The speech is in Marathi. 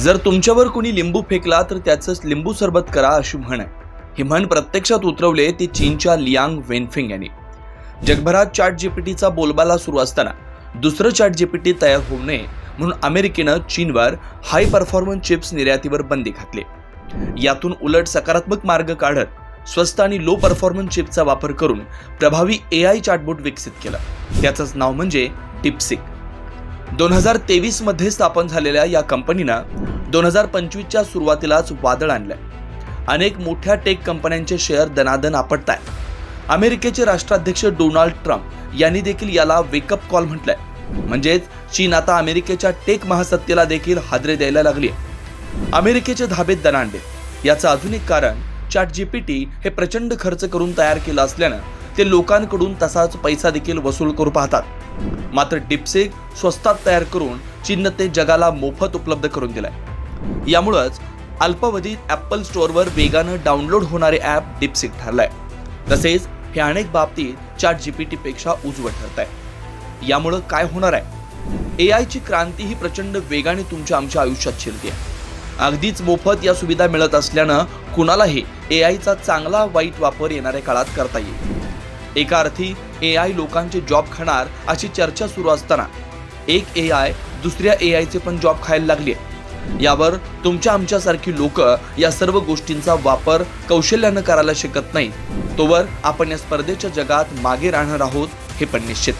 जर तुमच्यावर कोणी लिंबू फेकला तर त्याचंच लिंबू सरबत करा अशी म्हण आहे. ही म्हण प्रत्यक्षात उतरवले ती चीनच्या लियांग वेनफिंग यांनी. जगभरात चॅट जीपीटीचा बोलबाला सुरू असताना दुसरं चॅट जीपीटी तयार होऊ नये म्हणून अमेरिकेनं चीनवर हाय परफॉर्मन्स चिप्स निर्यातीवर बंदी घातली. यातून उलट सकारात्मक मार्ग काढत स्वस्त आणि लो परफॉर्मन्स चिपचा वापर करून प्रभावी ए आय चॅटबोट विकसित केलं. त्याचंच नाव म्हणजे टिपसिक दोन हजार तेवीसमध्ये स्थापन झालेल्या या कंपनीनं दोन हजार पंचवीसच्या सुरुवातीलाच वादळ आणलंय. अनेक मोठ्या टेक कंपन्यांचे शेअर दनादन आपटत आहेत अमेरिकेचे राष्ट्राध्यक्ष डोनाल्ड ट्रम्प यांनी देखील याला वेकअप कॉल म्हटलंय. म्हणजेच चीन आता अमेरिकेच्या टेक महासत्तेला देखील हादरे द्यायला लागली आहे अमेरिकेचे धाबेत दनांडे याचं अजून एक कारण चॅट जीपीटी हे प्रचंड खर्च करून तयार केलं असल्यानं ते लोकांकडून तसाच पैसा देखील वसूल करू पाहतात. मात्र डिपसेक स्वस्तात तयार करून चीननं ते जगाला मोफत उपलब्ध करून दिलंय. यामुळंच अल्पावधीत ॲपल स्टोअरवर वेगानं डाउनलोड होणारे ॲप डिपसिक ठरलंय. तसेच हे अनेक बाबतीत चॅट जीपीटीपेक्षा उजवं ठरत आहे यामुळं काय होणार आहे? ए आयची क्रांती ही प्रचंड वेगाने तुमच्या आमच्या आयुष्यात शिरते अगदीच मोफत या सुविधा मिळत असल्यानं कुणालाही ए आयचा चांगला वाईट वापर येणाऱ्या काळात करता येईल. एका अर्थी ए आय लोकांचे जॉब खाणार अशी चर्चा सुरू असताना एक ए आय दुसऱ्या ए आयचे पण जॉब खायला लागले यावर तुमच्या आमच्यासारखी लोक या सर्व गोष्टींचा वापर कौशल्यानं करायला शकत नाही. तोवर आपण या स्पर्धेच्या जगात मागे राहणार आहोत हे पण निश्चित.